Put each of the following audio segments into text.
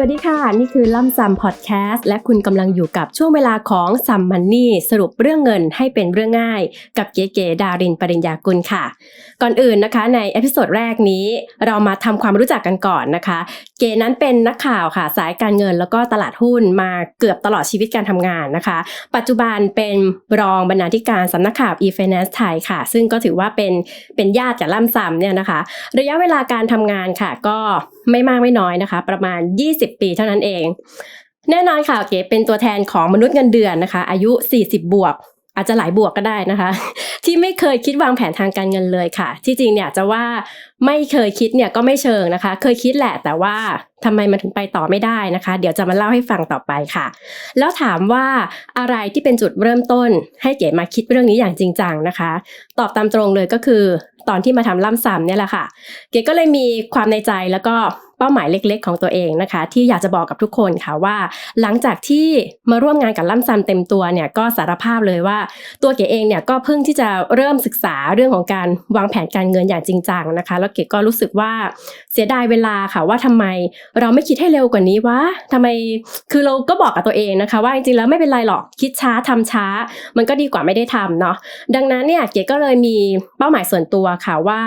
วัสดีค่ะ นี่คือล่ำซัมพอดแคสต์และคุณกำลังอยู่กับช่วงเวลาของซัมมันนี่สรุปเรื่องเงินให้เป็นเรื่องง่าย กับเก๋ๆดารินปริญญากุลค่ะ ก่อนอื่นนะคะในเอพิโซดแรกนี้ เรามาทำความรู้จักกันก่อนนะคะ เก๋นั้นเป็นนักข่าวค่ะ สายการเงินแล้วก็ตลาดหุ้นมาเกือบตลอดชีวิตการทำงานนะคะ ปัจจุบันเป็นรองบรรณาธิการสำนักข่าว e-finance ไทยค่ะ ซึ่งก็ถือว่าเป็นเป็นญาติกับล่ำซัมเนี่ยนะคะ ระยะเวลาการทำงานค่ะก็ไม่มากไม่น้อยนะคะ ประมาณ 20 ปีเท่านั้นเองแน่นอนค่ะเก๋เป็นตัวแทนของมนุษย์เงินเดือนนะคะ อายุ 40 บวก อาจจะหลายบวกก็ได้นะคะ ที่ไม่เคยคิดวางแผนทางการเงินเลยค่ะ ที่จริงเนี่ยจะว่าไม่เคยคิดเนี่ยก็ไม่เชิงนะคะ เคยคิดแหละแต่ว่าทำไมมันถึงไปต่อไม่ได้นะคะ เดี๋ยวจะมาเล่าให้ฟังต่อไปค่ะ แล้วถามว่าอะไรที่เป็นจุดเริ่มต้น ให้เก๋มาคิดเรื่องนี้อย่างจริงจังนะคะ ตอบตามตรงเลยก็คือ ตอนที่มาทำล่ำซ้ำเนี่ยแหละค่ะ เก๋ก็เลยมีความในใจแล้วก็ เป้าหมายเล็กๆ ของตัวเองนะคะ ที่อยากจะบอกกับทุกคนค่ะว่า หลังจากที่มาร่วมงานกับล่ำซัมเต็มตัวเนี่ยก็สารภาพเลยว่า ตัวเก๋เองเนี่ยก็เพิ่งที่จะเริ่มศึกษาเรื่องของการวางแผนการเงินอย่างจริงจังนะคะ แล้วเก๋ก็รู้สึกว่าเสียดายเวลาค่ะว่าทำไมเราไม่คิดให้เร็วกว่านี้วะทำไมคือเราก็บอกกับตัวเองนะคะ ว่าจริงๆแล้วไม่เป็นไรหรอกคิดช้าทำช้า มันก็ดีกว่าไม่ได้ทำเนาะดังนั้นเนี่ยเก๋ก็เลยมีเป้าหมายส่วนตัวค่ะว่า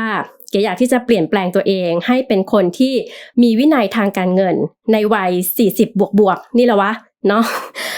เก๋อยากที่จะเปลี่ยนแปลงตัวเอง ให้เป็นคนที่มีวินัยทางการเงิน ในวัย 40 บวกบวกนี่แหละวะเนาะ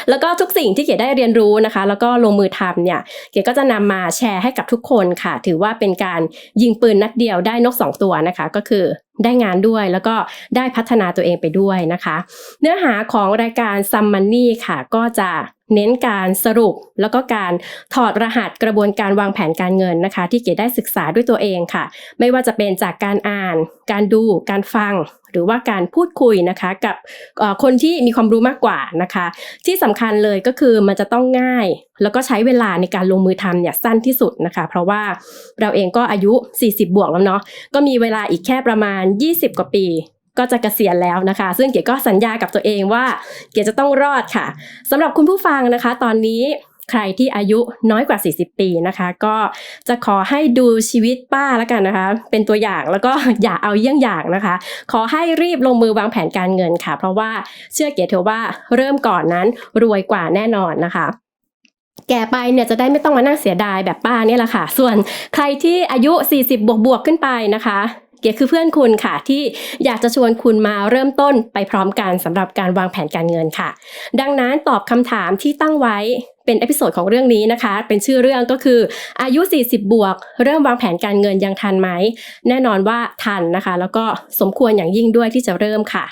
แล้วก็ทุกสิ่งที่เก๋ได้เรียนรู้นะคะ แล้วก็ลงมือทำเนี่ย เก๋ก็จะนำมาแชร์ให้กับทุกคนค่ะ ถือว่าเป็นการยิงปืนนัดเดียวได้นกสองตัวนะคะ ก็คือได้งานด้วยแล้วก็ได้พัฒนาตัวเองไปด้วยนะคะ เนื้อหาของรายการ Some Money ค่ะ ก็จะ เน้นการสรุปแล้วก็การถอดรหัสกระบวนการวางแผนการเงินนะคะ ที่เก๋ได้ศึกษาด้วยตัวเองค่ะ ไม่ว่าจะเป็นจากการอ่าน การดู การฟัง หรือว่าการพูดคุยนะคะกับคนที่มีความรู้มากกว่านะคะ ที่สำคัญเลยก็คือมันจะต้องง่าย แล้วก็ใช้เวลาในการลงมือทำเนี่ยสั้นที่สุดนะคะ เพราะว่าเราเองก็อายุ 40 บวกแล้วเนาะก็มีเวลาอีกแค่ประมาณ 20 กว่าปี ก็จะเกษียณแล้วนะคะ ซึ่งเก๋ก็สัญญากับตัวเองว่า เก๋จะต้องรอดค่ะสำหรับคุณผู้ฟังนะคะ ตอนนี้ใครที่อายุน้อยกว่า 40 ปีนะคะ ก็จะขอให้ดูชีวิตป้าแล้วกันนะคะ เป็นตัวอย่างแล้วก็อย่าเอาเยี่ยงอย่างนะคะ ขอให้รีบลงมือวางแผนการเงินค่ะ เพราะว่าเชื่อเก๋เถอะว่าเริ่มก่อนนั้นรวยกว่าแน่นอนนะคะแก่ไปเนี่ยจะได้ไม่ต้องมานั่งเสียดายแบบป้าเนี่ยแหละค่ะ ส่วนใครที่อายุ 40 บวกบวกขึ้นไปนะคะ เก๋คือเพื่อนคุณค่ะ ที่อยากจะชวนคุณมาเริ่มต้นไปพร้อมกันสำหรับการวางแผนการเงินค่ะ ดังนั้นตอบคำถามที่ตั้งไว้เป็นเอพิโซดของเรื่องนี้นะคะ เป็นชื่อเรื่องก็คืออายุ 40 บวก เริ่มวางแผนการเงินยังทันไหม แน่นอนว่าทันนะคะ แล้วก็สมควรอย่างยิ่งด้วยที่จะเริ่มค่ะ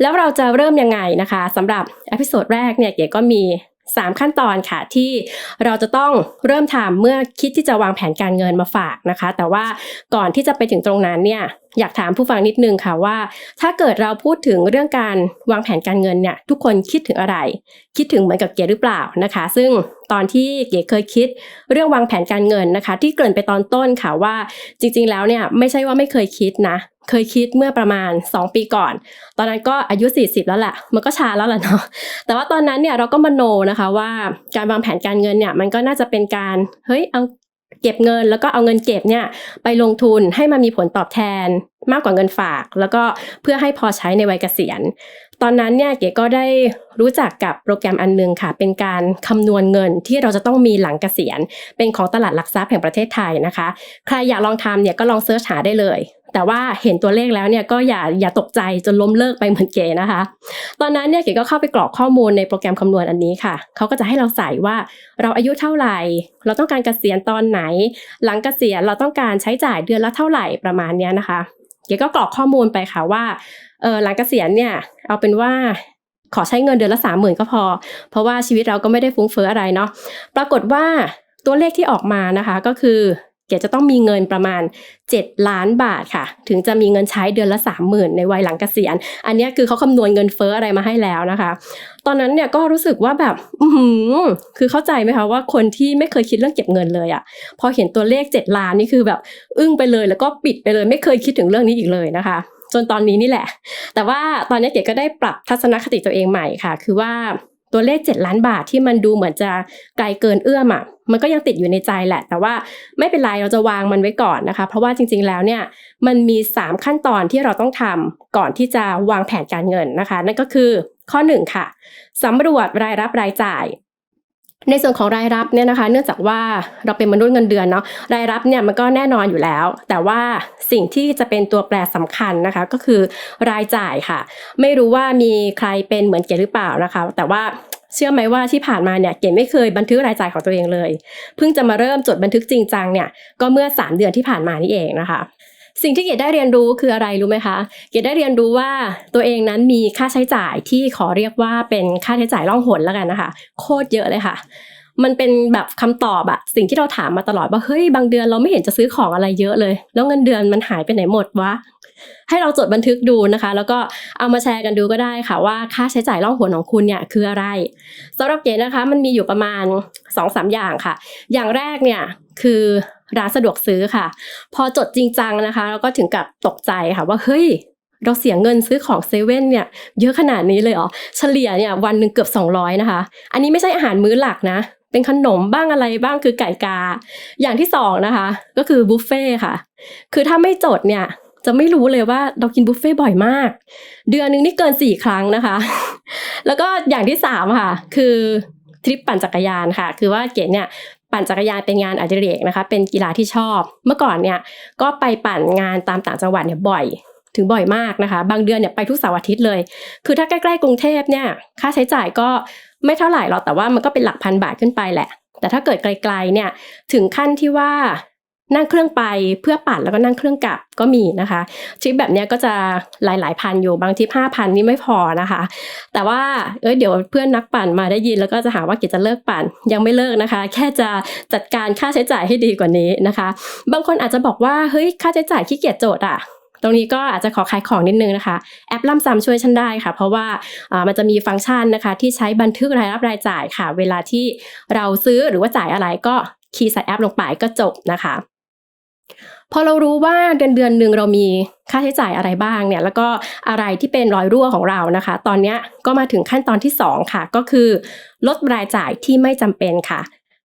แล้วเราจะเริ่มยังไงนะคะสำหรับเอพิโซดแรกเนี่ยเก๋ก็มี 3 ขั้นตอนค่ะที่เราจะต้องเริ่มทำเมื่อคิดที่จะวางแผนการเงินมาฝากนะคะ แต่ว่าก่อนที่จะไปถึงตรงนั้นเนี่ย อยากถามผู้ฟังนิดนึงค่ะว่า ถ้าเกิดเราพูดถึงเรื่องการวางแผนการเงินเนี่ยทุกคนคิดถึงอะไร คิดถึงเหมือนกับเก๋หรือเปล่านะคะ ซึ่งตอนที่เก๋เคยคิดเรื่องวางแผนการเงินนะคะ ที่เกริ่นไปตอนต้นค่ะว่า จริง ๆ แล้วเนี่ยไม่ใช่ว่าไม่เคยคิดนะ เคยคิดเมื่อประมาณ 2 ปีก่อน ตอนนั้นก็อายุ 40 แล้วแหละมันก็ชาแล้วแหละเนาะแต่ว่าตอนนั้นเนี่ยเราก็มโนนะคะว่าการวางแผนการเงินเนี่ยมันก็น่าจะเป็นการเฮ้ยเอา เก็บเงิน แล้วก็เอาเงินเก็บเนี่ยไปลงทุนให้มันมีผลตอบแทนมากกว่าเงินฝาก แล้วก็เพื่อให้พอใช้ในวัยเกษียณ ตอนนั้นเนี่ยเก๋ก็ได้รู้จักกับโปรแกรมอันนึงค่ะ เป็นการคำนวณเงินที่เราจะต้องมีหลังเกษียณ เป็นของตลาดหลักทรัพย์แห่งประเทศไทยนะคะ ใครอยากลองทำเนี่ยก็ลองเซิร์ชหาได้เลย แต่ว่าเห็นตัวเลขแล้วเนี่ยก็อย่าอย่าตกใจจนล้มเลิกไปเหมือนเก๋นะคะ ตอนนั้นเนี่ยเก๋ก็เข้าไปกรอกข้อมูลในโปรแกรมคำนวณอันนี้ค่ะ เขาก็จะให้เราใส่ว่าเราอายุเท่าไหร่ เราต้องการเกษียณตอนไหน หลังเกษียณเราต้องการใช้จ่ายเดือนละเท่าไหร่ประมาณเนี้ยนะคะ เก๋ก็กรอกข้อมูลไปค่ะว่าเออหลังเกษียณเนี่ยเอาเป็นว่าขอใช้เงินเดือนละสามหมื่นก็พอ เพราะว่าชีวิตเราก็ไม่ได้ฟุ้งเฟ้ออะไรเนาะ ปรากฏว่าตัวเลขที่ออกมานะคะก็คือ เก๋จะต้องมีเงินประมาณ 7 ล้านบาทค่ะ ถึงจะมีเงินใช้เดือนละ 30,000 ในวัยหลังเกษียณ อันนี้คือเขาคำนวณเงินเฟ้ออะไรมาให้แล้วนะคะ ตอนนั้นเนี่ยก็รู้สึกว่าแบบ อือคือเข้าใจไหมคะว่าคนที่ไม่เคยคิดเรื่องเก็บเงินเลยอะ พอเห็นตัวเลข 7 ล้านนี่คือแบบอึ้งไปเลยแล้วก็ปิดไปเลย ไม่เคยคิดถึงเรื่องนี้อีกเลยนะคะจนตอนนี้นี่แหละ แต่ว่าตอนนี้เก๋ก็ได้ปรับทัศนคติตัวเองใหม่ค่ะ คือว่า ตัวเลข 7 ล้านบาทที่มันดูเหมือนจะไกลเกินเอื้อมอะมันก็ยังติดอยู่ในใจแหละ แต่ว่าไม่เป็นไรเราจะวางมันไว้ก่อนนะคะ เพราะว่าจริง ๆ แล้วเนี่ยมันมี 3 ขั้นตอนที่เราต้องทำก่อนที่จะวางแผนการเงินนะคะ นั่นก็คือข้อ 1 ค่ะสำรวจรายรับรายจ่าย ในส่วนของรายรับเนี่ยนะคะ เนื่องจากว่าเราเป็นมนุษย์เงินเดือนเนาะรายรับเนี่ยมันก็แน่นอนอยู่แล้ว แต่ว่าสิ่งที่จะเป็นตัวแปรสำคัญนะคะ ก็คือรายจ่ายค่ะ ไม่รู้ว่ามีใครเป็นเหมือนเก๋หรือเปล่านะคะ แต่ว่าเชื่อไหมว่าที่ผ่านมาเนี่ยเก๋ไม่เคยบันทึกรายจ่ายของตัวเองเลย เพิ่งจะมาเริ่มจดบันทึกจริงจังเนี่ยก็เมื่อ 3 เดือนที่ผ่านมานี่เองนะคะ สิ่งที่เกดได้เรียนรู้คืออะไรรู้ไหมคะ เกดได้เรียนรู้ว่าตัวเองนั้นมีค่าใช้จ่ายที่ขอเรียกว่าเป็นค่าใช้จ่ายล่องหนแล้วกันนะคะ โคตรเยอะเลยค่ะ มันเป็นแบบคำตอบอะสิ่งที่เราถามมาตลอดว่าเฮ้ยบางเดือนเราไม่เห็นจะซื้อของอะไรเยอะเลย แล้วเงินเดือนมันหายไปไหนหมดวะให้เราจดบันทึกดูนะคะ แล้วก็เอามาแชร์กันดูก็ได้ค่ะว่าค่าใช้จ่ายล่องหนของคุณเนี่ยคืออะไรสำหรับเก๋นะคะ มันมีอยู่ประมาณ2อสอย่างค่ะ อย่างแรกเนี่ยคือ ร้านสะดวกซื้อค่ะ พอจดจริงจังนะคะ แล้วก็ถึงกับตกใจค่ะว่าเฮ้ยเราเสียเงินซื้อของเซเว่นเนี่ยเยอะขนาดนี้เลยเหรอเฉลี่ยเนี่ยวันหนึ่งเกือบ200นะคะ อันนี้ไม่ใช่อาหารมื้อหลักนะ เป็นขนมบ้างอะไรบ้างคือไก่กา อย่างที่สองนะคะ ก็คือบุฟเฟ่ค่ะ คือถ้าไม่จดเนี่ยจะไม่รู้เลยว่าเรากินบุฟเฟ่บ่อยมาก เดือนหนึงนี่เกินสี่ครั้งนะคะ แล้วก็อย่างที่สามค่ะ คือทริปปั่นจักรยานค่ะ คือว่าเก๋เนี่ย ปั่นจักรยานเป็นงานอดิเรกนะคะ เป็นกีฬาที่ชอบ เมื่อก่อนเนี่ยก็ไปปั่นงานตามต่างจังหวัดเนี่ยบ่อยถึงบ่อยมากนะคะ บางเดือนเนี่ยไปทุกเสาร์อาทิตย์เลย คือถ้าใกล้ๆกรุงเทพเนี่ยค่าใช้จ่ายก็ไม่เท่าไหร่หรอกแต่ว่ามันก็เป็นหลักพันบาทขึ้นไปแหละ แต่ถ้าเกิดไกลๆเนี่ยถึงขั้นที่ว่า นั่งเครื่องไปเพื่อปั่นแล้วก็นั่งเครื่องกลับก็มีนะคะทริปแบบนี้ก็จะหลาย ๆ พันอยู่บางทริปห้าพันนี่ไม่พอนะคะ แต่ว่าเอ้ยเดี๋ยวเพื่อนนักปั่นมาได้ยินแล้วก็จะหาว่าเกดจะเลิกปั่นยังไม่เลิกนะคะ แค่จะจัดการค่าใช้จ่ายให้ดีกว่านี้นะคะ บางคนอาจจะบอกว่าเฮ้ยค่าใช้จ่ายขี้เกียจโจทย์อะตรงนี้ก็อาจจะขอขายของนิดนึงนะคะ แอปล่ำซ้ำช่วยฉันได้ค่ะ เพราะว่าอ่ามันจะมีฟังก์ชันนะคะ ที่ใช้บันทึกรายรับรายจ่ายค่ะ เวลาที่เราซื้อหรือว่าจ่ายอะไรก็คีย์ใส่แอปลงไปก็จบนะคะ พอเรารู้ว่าเดือนเดือนหนึ่งเรามีค่าใช้จ่ายอะไรบ้างเนี่ยแล้วก็อะไรที่เป็นรอยรั่วของเรานะคะ ตอนนี้ก็มาถึงขั้นตอนที่สองค่ะ ก็คือ ลดรายจ่ายที่ไม่จำเป็นค่ะ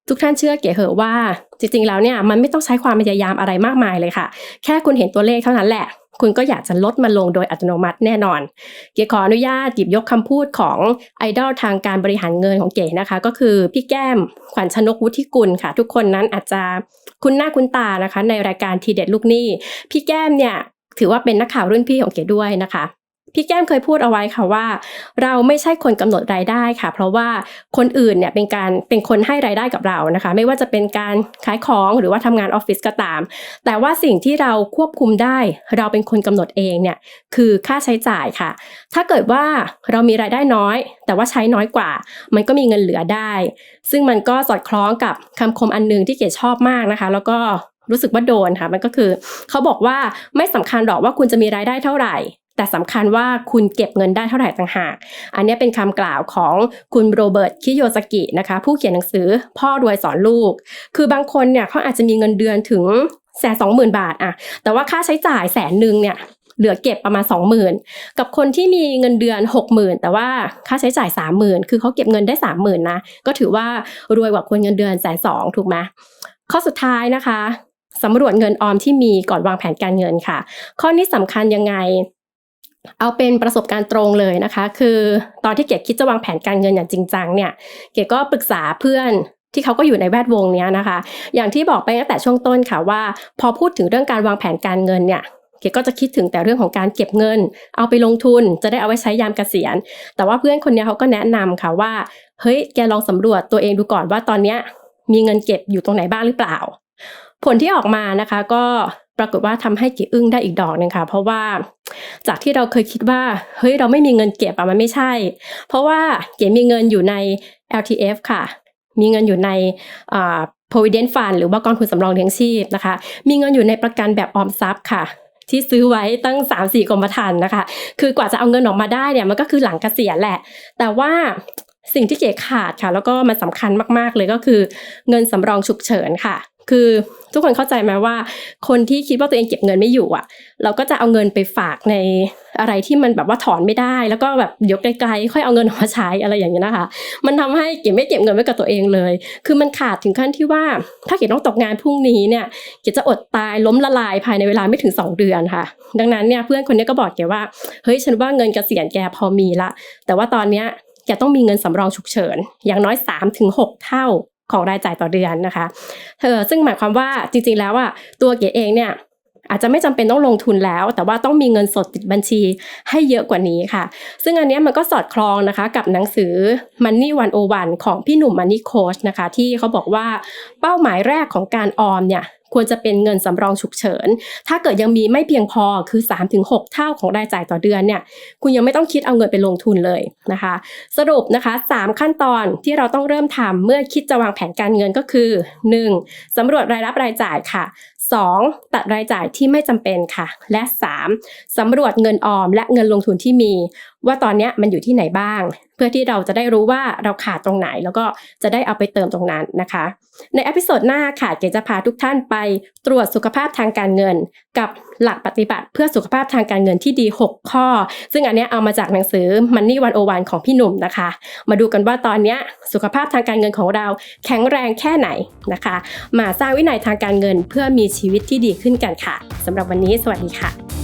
ทุกท่านเชื่อเก๋เหอะว่า จริงๆแล้วเนี่ยมันไม่ต้องใช้ความพยายามอะไรมากมายเลยค่ะ แค่คุณเห็นตัวเลขเท่านั้นแหละ คุณก็อยากจะลดมันลงโดยอัตโนมัติแน่นอน เก๋ขออนุญาตหยิบยกคำพูดของไอดอลทางการบริหารเงินของเก๋นะคะ ก็คือพี่แก้มขวัญชนกวุฒิกุลค่ะ ทุกคนนั้นอาจจะคุ้นหน้าคุ้นตานะคะ ในรายการทีเด็ดลูกหนี้ พี่แก้มเนี่ยถือว่าเป็นนักข่าวรุ่นพี่ของเก๋ด้วยนะคะ พี่แก้มเคยพูดเอาไว้ค่ะว่า เราไม่ใช่คนกำหนดรายได้ค่ะ เพราะว่าคนอื่นเนี่ยเป็นการเป็นคนให้รายได้กับเรานะคะ ไม่ว่าจะเป็นการขายของหรือว่าทำงานออฟฟิศก็ตาม แต่ว่าสิ่งที่เราควบคุมได้ เราเป็นคนกำหนดเองเนี่ยคือค่าใช้จ่ายค่ะ ถ้าเกิดว่าเรามีรายได้น้อย แต่ว่าใช้น้อยกว่า มันก็มีเงินเหลือได้ ซึ่งมันก็สอดคล้องกับคำคมอันหนึงที่เก๋ชอบมากนะคะ แล้วก็รู้สึกว่าโดนค่ะ มันก็คือ เขาบอกว่าไม่สำคัญหรอกว่าคุณจะมีรายได้เท่าไหร่ แต่สำคัญว่าคุณเก็บเงินได้เท่าไหร่ต่างหาก อันนี้เป็นคำกล่าวของคุณโรเบิร์ต คิโยสกินะคะ ผู้เขียนหนังสือพ่อรวยสอนลูก คือบางคนเนี่ยเขาอาจจะมีเงินเดือนถึงแสนสองหมื่นบาทอะแต่ว่าค่าใช้จ่ายแสนหนึ่งเนี่ยเหลือเก็บประมาณสองหมื่นกับคนที่มีเงินเดือนหกหมื่นแต่ว่าค่าใช้จ่ายสามหมื่นคือเขาเก็บเงินได้สามหมื่นนะก็ถือว่ารวยกว่าคนเงินเดือนแสนสองถูกไหมข้อสุดท้ายนะคะสำรวจเงินออมที่มีก่อนวางแผนการเงินค่ะ ข้อนี้สำคัญยังไง เอาเป็นประสบการณ์ตรงเลยนะคะ คือตอนที่เก๋คิดจะวางแผนการเงินอย่างจริงจังเนี่ย เก๋ก็ปรึกษาเพื่อนที่เขาก็อยู่ในแวดวงเนี้ยนะคะ อย่างที่บอกไปตั้งแต่ช่วงต้นค่ะว่า พอพูดถึงเรื่องการวางแผนการเงินเนี่ยเก๋ก็จะคิดถึงแต่เรื่องของการเก็บเงิน เอาไปลงทุนจะได้เอาไว้ใช้ยามเกษียณ แต่ว่าเพื่อนคนนี้เขาก็แนะนำค่ะว่า เฮ้ยแกลองสำรวจตัวเองดูก่อนว่าตอนเนี้ยมีเงินเก็บอยู่ตรงไหนบ้างหรือเปล่า ผลที่ออกมานะคะก็ รากฏว่าทำให้เก๋อึ้งได้อีกดอกหนึ่งค่ะ เพราะว่าจากที่เราเคยคิดว่าเฮ้ยเราไม่มีเงินเก็บอะมันไม่ใช่ เพราะว่าเก๋มีเงินอยู่ใน LTF ค่ะ มีเงินอยู่ใน provident fund หรือว่ากองทุนสำรองเลี้ยงชีพนะคะ มีเงินอยู่ในประกันแบบออมทรัพย์ค่ะที่ซื้อไว้ตั้ง 3 4กรมธรรม์นะคะ คือกว่าจะเอาเงินออกมาได้เนี่ยมันก็คือหลังเกษียณแหละ แต่ว่าสิ่งที่เก๋ขาดค่ะ แล้วก็มันสำคัญมากๆเลยก็คือ เงินสำรองฉุกเฉินค่ะ คือทุกคนเข้าใจไหมว่า คนที่คิดว่าตัวเองเก็บเงินไม่อยู่อะ เราก็จะเอาเงินไปฝากในอะไรที่มันแบบว่าถอนไม่ได้ แล้วก็แบบยวไกลๆค่อยเอาเงินมาใช้อะไรอย่างเงี้ยนะคะ มันทำให้เก็บไม่เก็บเงินไว้กับตัวเองเลย คือมันขาดถึงขั้นที่ว่า ถ้าเก็บต้องตกงานพรุ่งนี้เนี่ยเก็บจะอดตายล้มละลายภายในเวลาไม่ถึง 2 เดือนค่ะ ดังนั้นเนี่ยเพื่อนคนนี้ก็บอกแกว่าเฮ้ยฉันว่าเงินเกษียณแกพอมีละ แต่ว่าตอนเนี้ยแกต้องมีเงินสำรองฉุกเฉิน อย่างน้อย 3-6 เท่า ของรายจ่ายต่อเดือนนะคะเธอซึ่งหมายความว่าจริงๆแล้วอะตัวเก๋เองเนี่ยอาจจะไม่จำเป็นต้องลงทุนแล้ว แต่ว่าต้องมีเงินสดติดบัญชีให้เยอะกว่านี้ค่ะ ซึ่งอันนี้มันก็สอดคล้องนะคะกับหนังสือ Money 101 ของพี่หนุ่ม Money Coach นะคะ ที่เขาบอกว่าเป้าหมายแรกของการออมเนี่ย ควรจะเป็นเงินสำรองฉุกเฉิน ถ้าเกิดยังมีไม่เพียงพอคือ 3-6 เท่าของรายจ่ายต่อเดือนเนี่ยคุณยังไม่ต้องคิดเอาเงินไปลงทุนเลยนะคะ สรุปนะคะ 3 ขั้นตอนที่เราต้องเริ่มทำเมื่อคิดจะวางแผนการเงินก็คือ 1. สำรวจรายรับรายจ่ายค่ะ 2. ตัดรายจ่ายที่ไม่จำเป็นค่ะ และ 3. สำรวจเงินออมและเงินลงทุนที่มี ว่าตอนนี้มันอยู่ที่ไหนบ้าง เพื่อที่เราจะได้รู้ว่าเราขาดตรงไหน แล้วก็จะได้เอาไปเติมตรงนั้นนะคะ ในเอพิโซดหน้าค่ะเกจะพาทุกท่านไปตรวจสุขภาพทางการเงิน กับหลักปฏิบัติเพื่อสุขภาพทางการเงินที่ดี 6 ข้อ ซึ่งอันนี้เอามาจากหนังสือ Money 101 ของพี่หนุ่มนะคะ มาดูกันว่าตอนนี้สุขภาพทางการเงินของเราแข็งแรงแค่ไหนนะคะ มาสร้างวินัยทางการเงินเพื่อมีชีวิตที่ดีขึ้นกันค่ะสำหรับวันนี้สวัสดีค่ะ